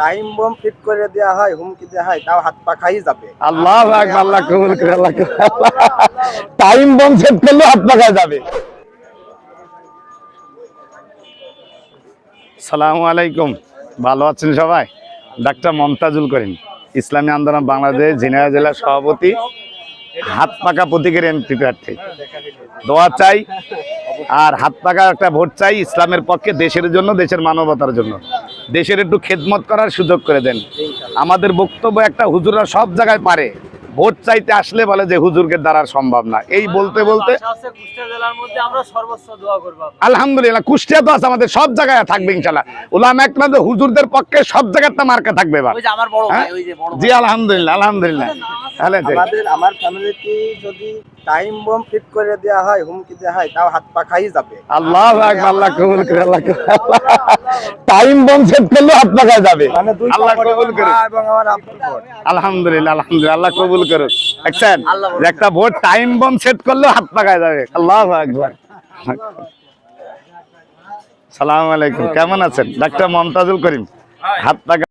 Time bomb fit করে দেওয়া হয় হুমকি দেওয়া হয় তাও হাত পা খাই যাবে। আল্লাহ আকবার, আল্লাহ কবুল করে আল্লাহ টাইম বম সেট করলে হাত পাকা যাবে। সালামু আলাইকুম। ভালো আছেন সবাই? ডাক্তার মমতাজুল করিম ইসলামী আন্দোলন বাংলাদেশ ঝিনাইদহ জেলার সভাপতি হাত পাকা প্রতীকের এমপি প্রার্থী। দোয়া চাই আর হাত পাকা একটা ভোট চাই ইসলামের পক্ষে দেশের জন্য দেশের মানবতার জন্য। দেশের একটু খেদমত করার সুযোগ করে দেন। আমাদের বক্তব্য একটা হুজুররা সব জায়গায় পারে। ভোট চাইতে আসলে বলে যে হুজুরকে দ্বারা সম্ভব না। এই বলতে বলতে আশা আছে কুষ্টিয়া জেলার মধ্যে আমরা সর্বোচ্চ দোয়া করব আলহামদুলিল্লাহ কুষ্টিয়া তো আছে আমাদের সব জায়গায় থাকবে ইনশাল্লাহ উলামা একরাম হুজুরদের পক্ষে সব জায়গায় একটা মার্কা থাকবে এবার। ওই যে আমার বড় ভাই হ্যাঁ? ওই যে বড় জি আলহামদুলিল্লাহ আলহামদুলিল্লাহ। তাহলে আমার ফ্যামিলিতে যদি টাইম বম ফিট করে দেওয়া হয় হুমকি দেওয়া হয় তাও হাত পা খাই যাবে। আল্লাহ আকবার, আল্লাহ কবুল করে আল্লাহ টাইম বম সেট করলে আপনার কাছে যাবে। মানে আল্লাহ কবুল করে মা এবং আমার আব্বুর ভোট। আলহামদুলিল্লাহ আলহামদুলিল্লাহ আল্লাহ কবুল করুক। দেখছেন? একটা ভোট টাইম বম সেট করলে হাত পাকায় যাবে। আল্লাহ আকবার। সালাম আলাইকুম কেমন আছেন? ডাক্তার মমতাজুল করিম। হাত পাকা